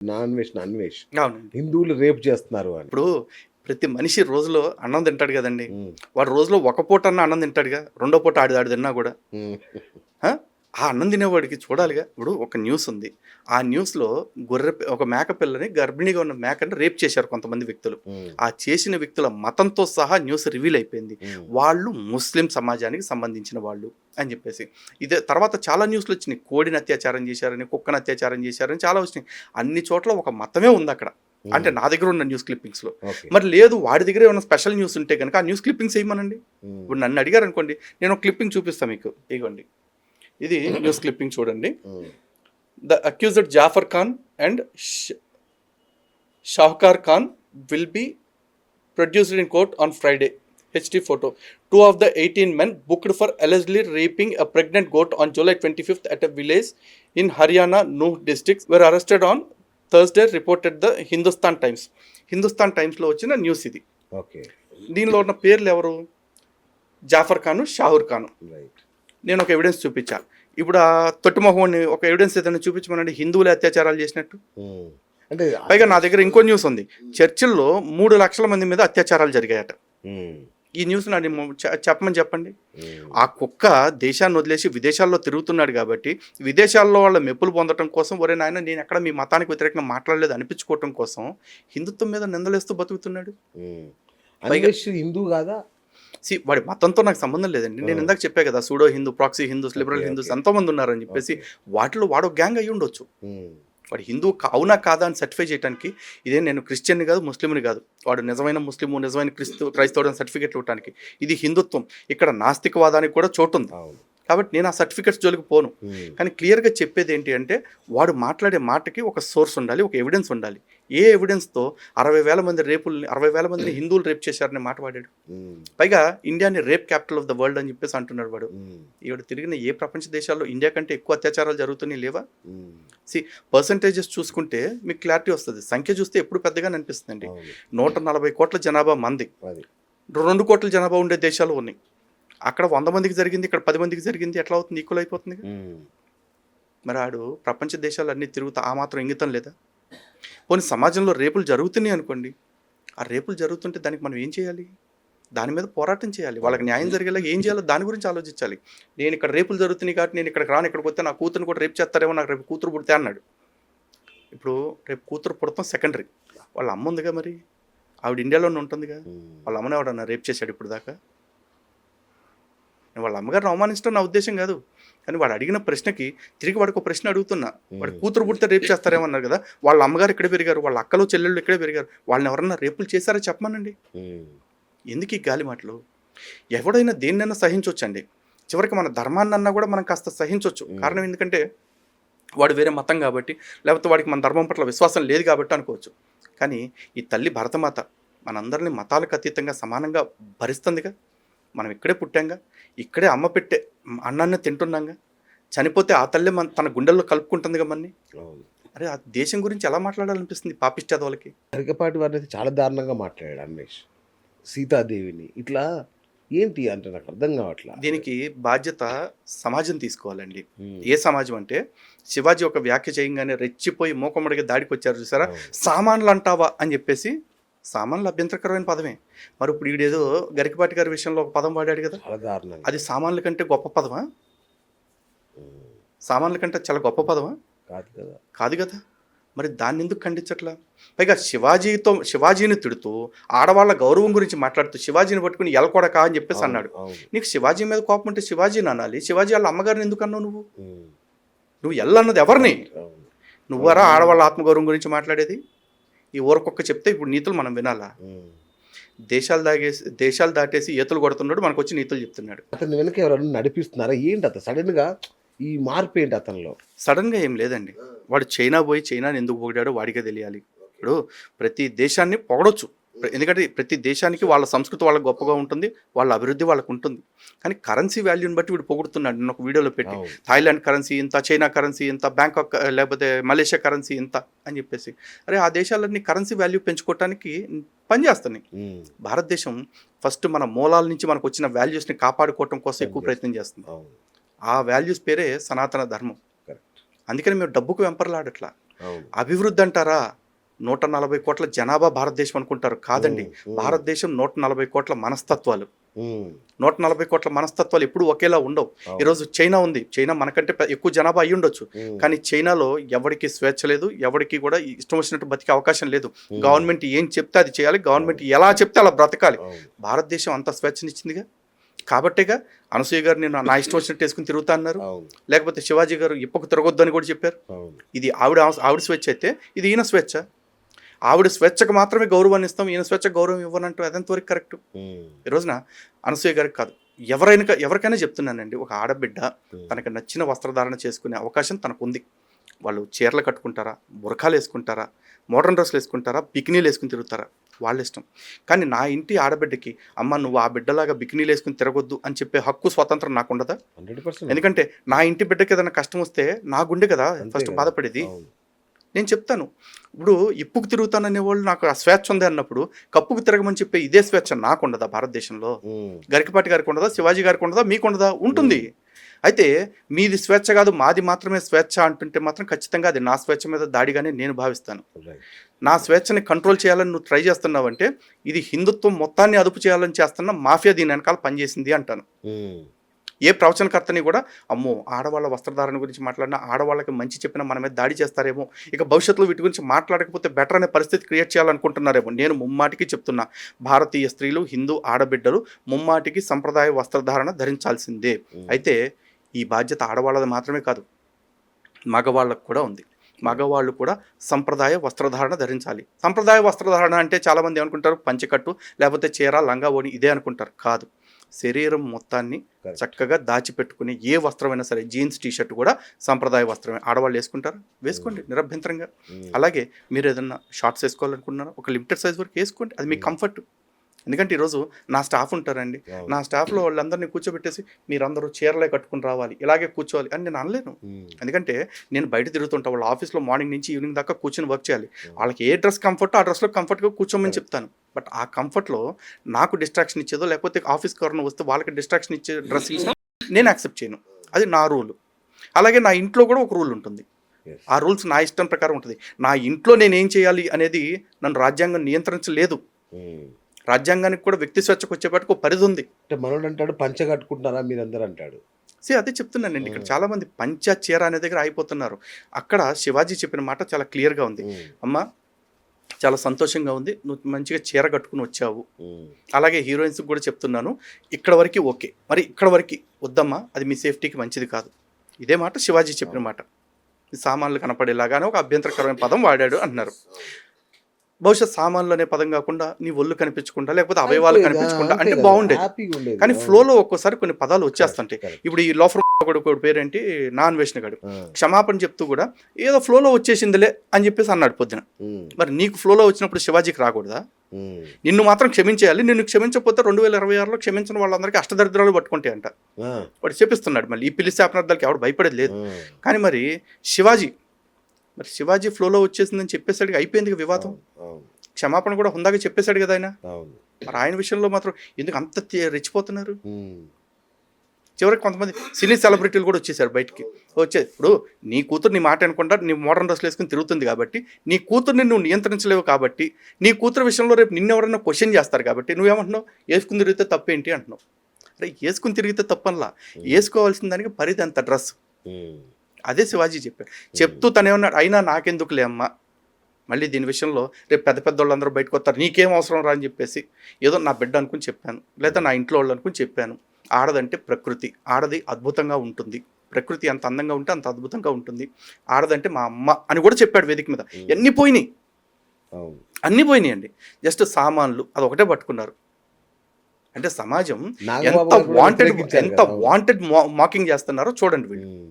Non veg non veg హిందువులు రేపు చేస్తున్నారు అని. ఇప్పుడు ప్రతి మనిషి రోజులో అన్నం తింటాడు కదండి. వాడు రోజులో ఒక పూట అన్న అన్నం తింటాడుగా రెండో పూట ఆడి ఆడి తిన్నా కూడా. ఆ? అన్నం తినేవాడికి చూడాలిగా. ఇప్పుడు ఒక న్యూస్ ఉంది. ఆ న్యూస్లో గొర్రె ఒక మేక పిల్లని గర్భిణీగా ఉన్న మేకని రేప్ చేశారు కొంతమంది వ్యక్తులు. ఆ చేసిన వ్యక్తుల మతంతో సహా న్యూస్ రివీల్ అయిపోయింది. వాళ్ళు ముస్లిం సమాజానికి సంబంధించిన వాళ్ళు అని చెప్పేసి. ఇదే తర్వాత చాలా న్యూస్లు వచ్చినాయి. కోడిని అత్యాచారం చేశారని కుక్కను అత్యాచారం చేశారని చాలా వచ్చినాయి. అన్ని చోట్ల ఒక మతమే ఉంది అక్కడ. అంటే నా దగ్గర ఉన్న న్యూస్ క్లిప్పింగ్స్లో. ఓకే. మరి లేదు వాడి దగ్గర ఏమైనా స్పెషల్ న్యూస్ ఉంటే కనుక ఆ న్యూస్ క్లిప్పింగ్స్ వేయమనండి ఇప్పుడు నన్ను అడిగారు అనుకోండి నేను ఒక క్లిప్పింగ్ చూపిస్తాను మీకు. ఇగోండి. ఇది న్యూస్ క్లిప్పింగ్ చూడండి. The accused Jafar Khan and Shahkar Khan will be produced in court on Friday. HD photo two of the eighteen men booked for allegedly raping a pregnant goat on July twenty fifth at a village in Haryana Nuh district were arrested on Thursday reported the Hindustan Times Hindustan టైమ్స్లో వచ్చిన news ఇది. Okay దీనిలో ఉన్న పేర్లు ఎవరు? Jafar Khan Shahoor Khan. Right నేను ఒక evidence చూపించా. ఇప్పుడు ఆ తొట్టుమొహోని ఒక ఎవిడెన్స్ ఏదైనా చూపించమనండి? హిందువులే అత్యాచారాలు చేసినట్టు. అంటే పైగా నా దగ్గర ఇంకో న్యూస్ ఉంది. చర్చిల్లో మూడు లక్షల మంది మీద అత్యాచారాలు జరిగాయట. ఈ న్యూస్ నాది చెప్పమని చెప్పండి. ఆ కుక్క దేశాన్ని వదిలేసి విదేశాల్లో తిరుగుతున్నాడు కాబట్టి విదేశాల్లో వాళ్ళ మెప్పులు పొందడం కోసం ఒరే నాయన నేను ఎక్కడ మీ మతానికి వ్యతిరేకంగా మాట్లాడలేదు అనిపించుకోవటం కోసం హిందుత్వం మీద నిందలేస్తూ బతుకుతున్నాడు. హిందూ కాదా? సి వాడి మతంతో నాకు సంబంధం లేదండి. నేను. ఇందాక చెప్పా కదా pseudo Hindu proxy Hindus liberal Hindus okay. ఎంతో మంది ఉన్నారని చెప్పేసి. వాటిలో వాడో గ్యాంగ్ అయి ఉండొచ్చు. వాడు హిందూ అవునా కాదా అని సర్టిఫై చేయడానికి ఇదే నేను క్రిస్టియన్ని కాదు ముస్లింని కాదు. వాడు నిజమైన ముస్లిము నిజమైన క్రిస్తు క్రైస్తవుడు అని సర్టిఫికెట్ ఇవ్వడానికి ఇది హిందుత్వం. ఇక్కడ నాస్తికవాదానికి కూడా చోటు ఉంది. కాబట్టి నేను ఆ సర్టిఫికెట్స్ జోలికి పోను. కానీ క్లియర్గా చెప్పేది ఏంటి అంటే వాడు మాట్లాడే మాటకి ఒక సోర్స్ ఉండాలి ఒక ఎవిడెన్స్ ఉండాలి. ఏ ఎవిడెన్స్తో అరవై వేల మంది రేపుల్ని అరవై వేల మందిని హిందువులు రేప్ చేశారని మాట వాడాడు. పైగా ఇండియాని rape capital of the world అని చెప్పేసి అంటున్నాడు వాడు. ఈవిడ తిరిగిన ఏ ప్రపంచ దేశాల్లో ఇండియా కంటే ఎక్కువ అత్యాచారాలు జరుగుతున్నాయి లేవా? సి పర్సంటేజెస్ చూసుకుంటే మీకు క్లారిటీ వస్తుంది. సంఖ్య చూస్తే ఎప్పుడు పెద్దగా అనిపిస్తుందండి. నూట నలభై కోట్ల జనాభా మంది. రెండు కోట్ల జనాభా ఉండే దేశాలు ఉన్నాయి. అక్కడ వంద మందికి జరిగింది ఇక్కడ పది మందికి జరిగింది ఎట్లా అవుతుంది? ఈక్వల్ అయిపోతుంది మరి ఆడు ప్రపంచ దేశాలు అన్నీ తిరుగుతా ఆ మాత్రం ఇంగితం లేదా? పోనీ సమాజంలో రేపులు జరుగుతున్నాయి అనుకోండి. ఆ రేపులు జరుగుతుంటే దానికి మనం ఏం చేయాలి? దాని మీద పోరాటం చేయాలి. వాళ్ళకి న్యాయం జరిగేలా ఏం చేయాలో దాని గురించి ఆలోచించాలి. నేను ఇక్కడ రేపులు జరుగుతున్నాయి కాబట్టి నేను ఇక్కడికి రాను ఇక్కడికి వస్తే నా కూతురుని కూడా రేపు చేస్తారేమో నాకు రేపు కూతురు పుడితే అన్నాడు. ఇప్పుడు రేపు కూతురు పుడతాం సెకండరీ. వాళ్ళ అమ్మ ఉందిగా మరి? ఆవిడ ఇండియాలోనే ఉంటుందిగా? వాళ్ళ అమ్మని ఎవడన్నా రేప్ చేశాడు ఇప్పుడు దాకా? నేను వాళ్ళ అమ్మగారిని అవమానించడం నా ఉద్దేశం కాదు. కానీ వాడు అడిగిన ప్రశ్నకి తిరిగి వాడికి ఒక ప్రశ్న అడుగుతున్నా. వాడు కూతురు పుడితే రేపు చేస్తారేమన్నారు కదా వాళ్ళ అమ్మగారు ఇక్కడే పెరిగారు వాళ్ళ అక్కలు చెల్లెళ్ళు ఇక్కడే పెరిగారు వాళ్ళని ఎవరన్నా రేపులు చేశారో చెప్పమనండి? ఎందుకు ఈ గాలి మాటలు? ఎవడైనా దేన్నైనా సహించవచ్చండి చివరికి మన ధర్మాన్ని అన్నా కూడా మనం కాస్త సహించవచ్చు కారణం ఎందుకంటే వాడు వేరే మతం కాబట్టి లేకపోతే వాడికి మన ధర్మం పట్ల విశ్వాసం లేదు కాబట్టి అనుకోవచ్చు. కానీ ఈ తల్లి భరతమాత మనందరినీ మతాలకు అతీతంగా సమానంగా భరిస్తుందిగా. మనం ఇక్కడే పుట్టాంగా ఇక్కడే అమ్మ పెట్టే అన్నాన్ని తింటున్నాంగా. చనిపోతే ఆ తల్లి మన తన గుండెల్లో కలుపుకుంటుందిగా మనని. అరే ఆ దేశం గురించి ఎలా మాట్లాడాలనిపిస్తుంది పాపిష్టాదవులకి గరికపాటి వారిని అయితే చాలా దారుణంగా మాట్లాడాడు అన్వేష్. సీతాదేవిని. ఇట్లా ఏంటి అంటే నాకు అర్థం కావట్లా? దీనికి బాధ్యత సమాజం తీసుకోవాలండి. ఏ సమాజం అంటే శివాజీ ఒక వ్యాఖ్య చేయంగానే రెచ్చిపోయి మూకమ్మడిగా దాడికి వచ్చారు చూసారా. సామాన్లు అంటావా అని చెప్పేసి సామాన్లు అభ్యంతరకరమైన పదమే. మరి ఇప్పుడు ఈడేదో గరికపాటి గారి విషయంలో ఒక పదం వాడాడు కదా. అది సామాన్ల కంటే గొప్ప పదమా? సామాన్ల కంటే చాలా గొప్ప పదమా? కాదు కదా. కాదు కదా. మరి దాన్ని ఎందుకు ఖండించట్లా? పైగా శివాజీతో శివాజీని తిడుతూ ఆడవాళ్ళ గౌరవం గురించి మాట్లాడుతూ శివాజీని పట్టుకుని ఎలకొడకా అని చెప్పేసి అన్నాడు. నీకు శివాజీ మీద కోపం ఉంటే శివాజీని అనాలి. శివాజీ వాళ్ళ అమ్మగారిని ఎందుకు అన్నావు నువ్వు? నువ్వు ఎల్లన్నది ఎవరిని? నువ్వరా ఆడవాళ్ళ ఆత్మగౌరవం గురించి మాట్లాడేది? ఈ ఊరకొక్క చెప్తే ఇప్పుడు నీతులు మనం వినాలా. దేశాలు దాగేసి దేశాలు దాటేసి ఈతలు కొడుతున్నాడు మనకు వచ్చి నీతులు చెప్తున్నాడు. అతని వెనక ఎవరైనా నడిపిస్తున్నారా? ఏంటి అతను? సడన్గా ఈ మార్పు ఏంటి అతనిలో? సడన్గా ఏం లేదండి. వాడు చైనా పోయి చైనాని ఎందుకు పొగిడాడో వాడికే తెలియాలి. ఇప్పుడు ప్రతి దేశాన్ని పొగడొచ్చు. ఎందుకంటే ప్రతి దేశానికి వాళ్ళ సంస్కృతి వాళ్ళకి గొప్పగా ఉంటుంది వాళ్ళ అభివృద్ధి వాళ్ళకు ఉంటుంది. కానీ కరెన్సీ వాల్యూని బట్టి వీడు పొగుడుతున్నాడు. నేను ఒక వీడియోలో పెట్టి థాయిలాండ్ కరెన్సీ ఇంత చైనా కరెన్సీ ఇంత బ్యాంకాక్ లేకపోతే మలేషియా కరెన్సీ ఇంత అని చెప్పేసి. అరే ఆ దేశాలన్నీ కరెన్సీ వాల్యూ పెంచుకోవటానికి పనిచేస్తున్నాయి. భారతదేశం ఫస్ట్ మన మూలాల నుంచి మనకు వచ్చిన వాల్యూస్ని కాపాడుకోవటం కోసం ఎక్కువ ప్రయత్నం చేస్తుంది. ఆ వాల్యూస్ పేరే సనాతన ధర్మం. అందుకని మేము డబ్బుకు వెంపర్లాడట్లా. అభివృద్ధి అంటారా? నూట నలభై కోట్ల జనాభా భారతదేశం అనుకుంటారు. కాదండి. భారతదేశం నూట నలభై కోట్ల మనస్తత్వాలు. నూట నలభై కోట్ల మనస్తత్వాలు ఎప్పుడు ఒకేలా ఉండవు. ఈరోజు చైనా ఉంది. చైనా మనకంటే ఎక్కువ జనాభా అయి ఉండొచ్చు. కానీ చైనాలో ఎవరికి స్వేచ్ఛ లేదు ఎవరికి కూడా ఇష్టం వచ్చినట్టు బతికే అవకాశం లేదు. గవర్నమెంట్ ఏం చెప్తే అది చేయాలి. గవర్నమెంట్ ఎలా చెప్తే అలా బ్రతకాలి. భారతదేశం అంత స్వేచ్ఛనిచ్చిందిగా? కాబట్టేగా అనసూయ గారు నేను నా ఇష్టం వచ్చినట్టు వేసుకుని తిరుగుతా అన్నారు. లేకపోతే శివాజీ గారు ఇప్పకు తిరగొద్దు అని కూడా చెప్పారు. ఇది ఆవిడ ఆవిడ స్వేచ్ఛ అయితే ఇది ఈయన స్వేచ్ఛ. ఆవిడ స్వేచ్ఛకు మాత్రమే గౌరవాన్ని ఇస్తాం ఈయన స్వేచ్ఛ గౌరవం ఇవ్వనంటూ అదెంతవరకు కరెక్ట్. ఈ రోజున అనసూయ గారికి కాదు ఎవరైనా ఎవరికైనా చెప్తున్నానండి ఒక ఆడబిడ్డ. తనకు నచ్చిన వస్త్రధారణ చేసుకునే అవకాశం తనకు ఉంది వాళ్ళు చీరలు కట్టుకుంటారా బురకాలు వేసుకుంటారా మోడర్న్ డ్రెస్సులు వేసుకుంటారా బికినీలు వేసుకుని తిరుగుతారా వాళ్ళ ఇష్టం. కానీ నా ఇంటి ఆడబిడ్డకి అమ్మ నువ్వు ఆ బిడ్డలాగా బికినీలు వేసుకుని తిరగొద్దు అని చెప్పే హక్కు స్వాతంత్రం నాకు ఉండదా ఎందుకంటే నా ఇంటి బిడ్డకి ఏదైనా కష్టం వస్తే నా గుండె కదా ఫస్ట్. బాధపడేది. నేను చెప్తాను. ఇప్పుడు ఇప్పుకు తిరుగుతాననే వాళ్ళు నాకు ఆ స్వేచ్ఛ ఉంది అన్నప్పుడు కప్పుకు తిరగమని చెప్పే ఇదే స్వేచ్ఛ నాకు ఉండదా భారతదేశంలో గరికపాటి గారికి ఉండదా శివాజీ గారికి ఉండదా మీకు ఉండదా ఉంటుంది అయితే మీది స్వేచ్ఛ కాదు మాది మాత్రమే స్వేచ్ఛ అంటుంటే మాత్రం ఖచ్చితంగా అది నా స్వేచ్ఛ మీద దాడిగానే నేను భావిస్తాను. నా స్వేచ్ఛని కంట్రోల్ చేయాలని నువ్వు ట్రై చేస్తున్నావంటే ఇది హిందుత్వం మొత్తాన్ని అదుపు చేయాలని చేస్తున్న మాఫియా దీని వెనకాల పనిచేసింది అంటాను. ఏ ప్రవచనకర్తని కూడా అమ్మో ఆడవాళ్ళ వస్త్రధారణ గురించి మాట్లాడినా ఆడవాళ్ళకి మంచి చెప్పినా మన మీద దాడి చేస్తారేమో. ఇక భవిష్యత్తులో వీటి గురించి మాట్లాడకపోతే బెటర్ అనే పరిస్థితి క్రియేట్ చేయాలనుకుంటున్నారేమో. నేను ముమ్మాటికి చెప్తున్నా భారతీయ స్త్రీలు హిందూ ఆడబిడ్డలు ముమ్మాటికి సంప్రదాయ వస్త్రధారణ ధరించాల్సిందే. అయితే ఈ బాధ్యత ఆడవాళ్ళది మాత్రమే కాదు మగవాళ్ళకు కూడా ఉంది. మగవాళ్ళు కూడా సంప్రదాయ వస్త్రధారణ ధరించాలి. సంప్రదాయ వస్త్రధారణ అంటే చాలామంది ఏమనుకుంటారు? పంచెకట్టు లేకపోతే చీర లంగా ఓని ఇదే అనుకుంటారు. కాదు. శరీరం మొత్తాన్ని. చక్కగా దాచిపెట్టుకునే ఏ వస్త్రమైనా సరే జీన్స్ టీ షర్ట్ కూడా సంప్రదాయ వస్త్రమే. ఆడవాళ్ళు వేసుకుంటారు? వేసుకోండి నిరభ్యంతరంగా. ఉమ్, అలాగే మీరు ఏదన్నా షార్ట్స్ వేసుకోవాలనుకుంటున్నారా? ఒక లిమిటెడ్ సైజ్ వరకు వేసుకోండి. అది మీకు కంఫర్ట్. ఎందుకంటే ఈరోజు నా స్టాఫ్ ఉంటారండి. నా స్టాఫ్లో వాళ్ళందరినీ కూర్చోబెట్టేసి మీరందరూ చీరలే కట్టుకుని రావాలి ఇలాగే కూర్చోవాలి అని నేను అనలేను. ఎందుకంటే నేను బయట తిరుగుతుంటా వాళ్ళ ఆఫీస్లో మార్నింగ్ నుంచి ఈవినింగ్ దాకా కూర్చొని వర్క్ చేయాలి. వాళ్ళకి ఏ డ్రెస్ కంఫర్ట్ ఆ డ్రెస్లో కంఫర్ట్గా కూర్చోమని చెప్తాను. బట్ ఆ కంఫర్ట్లో నాకు డిస్ట్రాక్షన్ ఇచ్చేదో లేకపోతే ఆఫీస్ కరోనా వస్తే వాళ్ళకి డిస్ట్రాక్షన్ ఇచ్చే డ్రెస్ ఇచ్చినా నేను యాక్సెప్ట్ చేయను. అది నా రూల్. అలాగే నా ఇంట్లో కూడా ఒక రూల్ ఉంటుంది. ఆ రూల్స్ నా ఇష్టం ప్రకారం ఉంటుంది. నా ఇంట్లో నేను ఏం చేయాలి అనేది నన్ను రాజ్యాంగం నియంత్రించలేదు. రాజ్యాంగానికి కూడా వ్యక్తి స్వేచ్ఛకు వచ్చేపాటికి ఒక పరిధి ఉంది. అంటే మనోడు అంటాడు పంచ కట్టుకుంటున్నారా మీరందరూ అంటాడు. సే అదే చెప్తున్నానండి ఇక్కడ. చాలా మంది పంచ చీర అనే దగ్గర అయిపోతున్నారు అక్కడ శివాజీ చెప్పిన మాట చాలా క్లియర్గా ఉంది. అమ్మ చాలా సంతోషంగా ఉంది. నువ్వు మంచిగా చీర కట్టుకుని వచ్చావు. అలాగే హీరోయిన్స్కి కూడా చెప్తున్నాను. ఇక్కడ వరకు ఓకే. మరి ఇక్కడ వరకు వద్దమ్మా అది మీ సేఫ్టీకి మంచిది కాదు. ఇదే మాట శివాజీ చెప్పిన మాట. సామాన్లు కనపడేలాగానే ఒక అభ్యంతరకరమైన పదం వాడాడు అంటున్నారు బహుశా సామాన్లు అనే పదం కాకుండా నీ ఒళ్ళు కనిపించకుండా లేకపోతే అవయవాలు కనిపించకుండా అంటే బాగుండేది. కానీ. ఫ్లోలో ఒక్కోసారి కొన్ని పదాలు వచ్చేస్తుంటాయి. ఇప్పుడు ఈ లోఫర్ కూడా పేరేంటి? నాన్ వేషనగాడు క్షమాపణ చెప్తూ కూడా ఏదో ఫ్లోలో వచ్చేసిందిలే అని చెప్పేసి అన్నాడు పొద్దున. మరి నీకు ఫ్లోలో వచ్చినప్పుడు శివాజీకి రాకూడదా? నిన్ను మాత్రం క్షమించేయాలి. నిన్ను క్షమించకపోతే రెండు వేల ఇరవై ఆరులో క్షమించిన వాళ్ళందరికీ అష్టదరిద్రాలు పట్టుకుంటాయి అంట. వాడు చెప్పిస్తున్నాడు మళ్ళీ ఈ పిల్లి శాపనార్థాలకి ఎవడు భయపడేది లేదు. కానీ మరి శివాజీ మరి శివాజీ ఫ్లోలో వచ్చేసిందని చెప్పేసరికి అయిపోయింది వివాదం. క్షమాపణ కూడా హుందాగా చెప్పేశాడు కదా ఆయన. మరి ఆయన విషయంలో మాత్రం ఎందుకు అంత రెచ్చిపోతున్నారు? చివరికి కొంతమంది సినీ సెలబ్రిటీలు కూడా వచ్చేసారు బయటికి. వచ్చే ఇప్పుడు నీ కూతురు నీ మాట అనుకుంటా నీ మోడర్న్ డ్రెస్లు వేసుకుని తిరుగుతుంది కాబట్టి నీ కూతుర్ని నువ్వు నియంత్రించలేవు కాబట్టి నీ కూతురు విషయంలో రేపు నిన్ను ఎవరైనా క్వశ్చన్ చేస్తారు కాబట్టి నువ్వేమంటున్నావు? వేసుకుని తిరిగితే తప్పేంటి అంటున్నావు? అరే వేసుకుని తిరిగితే తప్పనలా. వేసుకోవాల్సిన దానికి పరిధి అంత డ్రెస్. అదే శివాజీ చెప్పాడు. చెప్తూ తనేమన్నాడు అయినా నాకెందుకులే అమ్మా? మళ్ళీ దీని విషయంలో రేపు పెద్ద పెద్ద వాళ్ళందరూ బయటకు వస్తారు నీకేం అవసరం రా అని చెప్పేసి ఏదో నా బిడ్డ అనుకుని చెప్పాను లేదా నా ఇంట్లో వాళ్ళు అనుకుని చెప్పాను. ఆడదంటే ప్రకృతి ఆడది అద్భుతంగా ఉంటుంది. ప్రకృతి అంత అందంగా ఉంటే అంత అద్భుతంగా ఉంటుంది. ఆడదంటే మా అమ్మ అని కూడా చెప్పాడు వేదిక మీద. ఎన్ని పోయినాయి? అన్ని పోయినాయి అండి. జస్ట్ సామాన్లు అది ఒకటే పట్టుకున్నారు. అంటే సమాజం ఎంత వాంటెడ్ ఎంత. వాంటెడ్ మాకింగ్ చేస్తున్నారో చూడండి వీళ్ళు. ఉమ్.